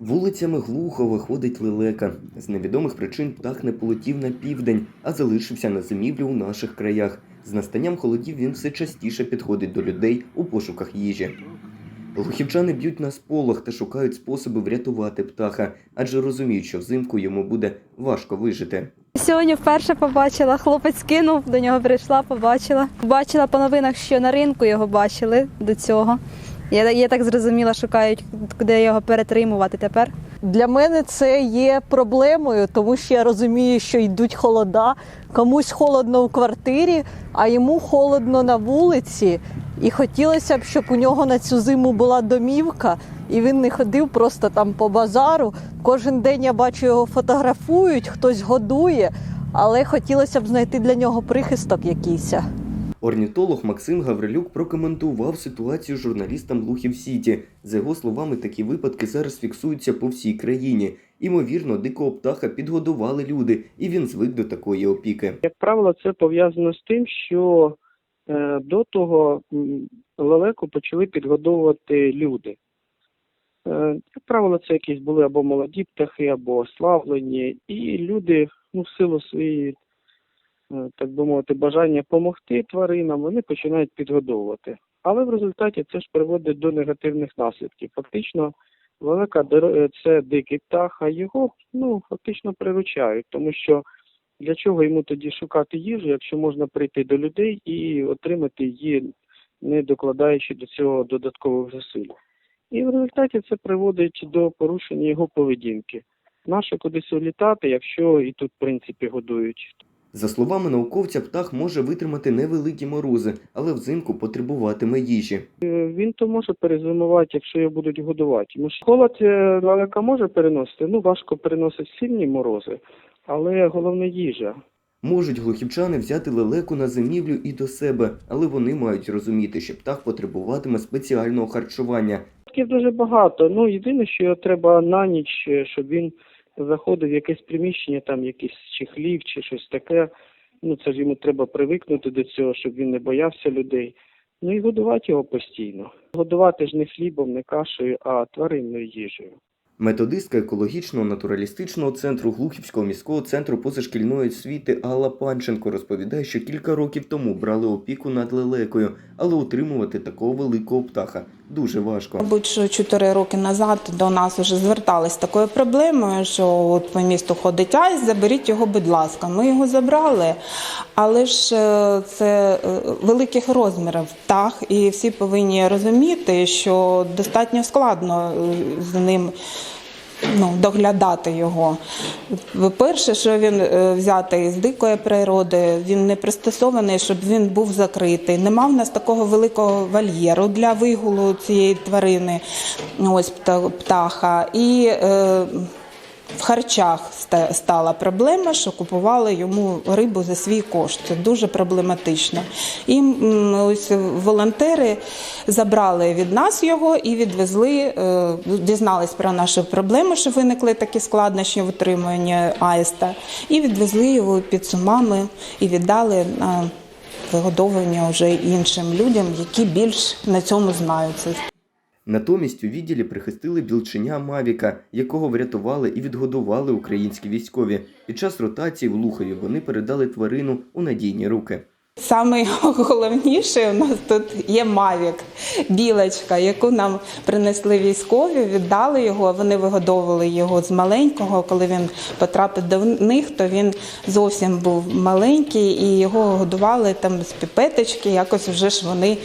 Вулицями глухо виходить лелека. З невідомих причин птах не полетів на південь, а залишився на зимівлі у наших краях. З настанням холодів він все частіше підходить до людей у пошуках їжі. Глухівчани б'ють на сполох та шукають способи врятувати птаха, адже розуміють, що взимку йому буде важко вижити. Сьогодні вперше побачила, хлопець кинув, до нього прийшла, побачила. Бачила по новинах, що на ринку його бачили до цього. Я, я так зрозуміла, шукають, куди його перетримувати тепер. Для мене це є проблемою, тому що я розумію, що йдуть холода. Комусь холодно в квартирі, а йому холодно на вулиці. І хотілося б, щоб у нього на цю зиму була домівка, і він не ходив просто там по базару. Кожен день я бачу його фотографують, хтось годує, але хотілося б знайти для нього прихисток якийсь. Орнітолог Максим Гаврилюк прокоментував ситуацію журналістам Глухів Сіті. За його словами, такі випадки зараз фіксуються по всій країні. Імовірно, дикого птаха підгодували люди, і він звик до такої опіки. Як правило, це пов'язано з тим, що е, до того лелеку почали підгодовувати люди. Е, як правило, це якісь були або молоді птахи, або ослаблені, і люди, ну, в силу своєї, так би мовити, бажання допомогти тваринам, вони починають підгодовувати. Але в результаті це ж приводить до негативних наслідків. Фактично, дер- е, це дикий птах, а його ну, фактично приручають, тому що для чого йому тоді шукати їжу, якщо можна прийти до людей і отримати її, не докладаючи до цього додаткових зусиль? І в результаті це приводить до порушення його поведінки. Нащо кудись улітати, якщо і тут, в принципі, годують? За словами науковця, птах може витримати невеликі морози, але взимку потребуватиме їжі. Е, Він то може перезимувати, якщо його будуть годувати. Тому що холод е, може переносити, ну важко переносить сильні морози, але головне їжа. Можуть глухівчани взяти лелеку на зимівлю і до себе, але вони мають розуміти, що птах потребуватиме спеціального харчування. Таких дуже багато. Ну єдине, що його треба на ніч, е, щоб він заходив в якесь приміщення, там якийсь чи хлів, чи щось таке. Ну це ж йому треба привикнути до цього, щоб він не боявся людей. Ну і годувати його постійно. Годувати ж не хлібом, не кашею, а тваринною їжею. Методистка екологічного натуралістичного центру Глухівського міського центру позашкільної освіти Алла Панченко розповідає, що кілька років тому брали опіку над лелекою, але утримувати такого великого птаха дуже важко. Мабуть, що чотири роки назад до нас вже звертались такою проблемою, що от по місту ходить айс, заберіть його, будь ласка. Ми його забрали, але ж е, це е, великих розмірів птах, і всі повинні розуміти, що достатньо складно е, з ним. Ну, доглядати його. Перше, що він е, взятий з дикої природи, він не пристосований, щоб він був закритий. Нема в нас такого великого вольєру для вигулу цієї тварини, ось птаха. І е, в харчах стала проблема, що купували йому рибу за свій кошт. Це дуже проблематично. І ось волонтери забрали від нас його і відвезли, е, дізнались про нашу проблему, що виникли такі складнощі в утриманні аїста, і відвезли його під сумами і віддали вигодовування вже іншим людям, які більш на цьому знаються. Натомість у відділі прихистили білченя Мавіка, якого врятували і відгодували українські військові. Під час ротації в Лухові вони передали тварину у надійні руки. Саме головніше у нас тут є Мавік, білочка, яку нам принесли військові, віддали його. Вони вигодовували його з маленького. Коли він потрапив до них, то він зовсім був маленький, і його годували там з піпеточки. Якось вже ж вони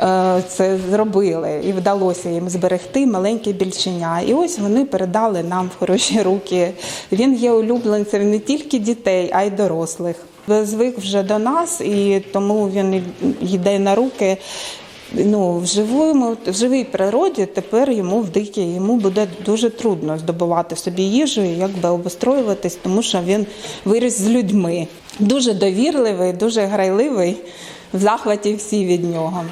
е, це зробили, і вдалося їм зберегти маленьке більченя. І ось вони передали нам в хороші руки. Він є улюбленцем не тільки дітей, а й дорослих. Звик вже до нас, і тому він йде на руки. Ну, в живому, в живій природі тепер йому в дикій йому буде дуже трудно здобувати собі їжу і якби обустроюватись, тому що він виріс з людьми. Дуже довірливий, дуже грайливий, в захваті всі від нього.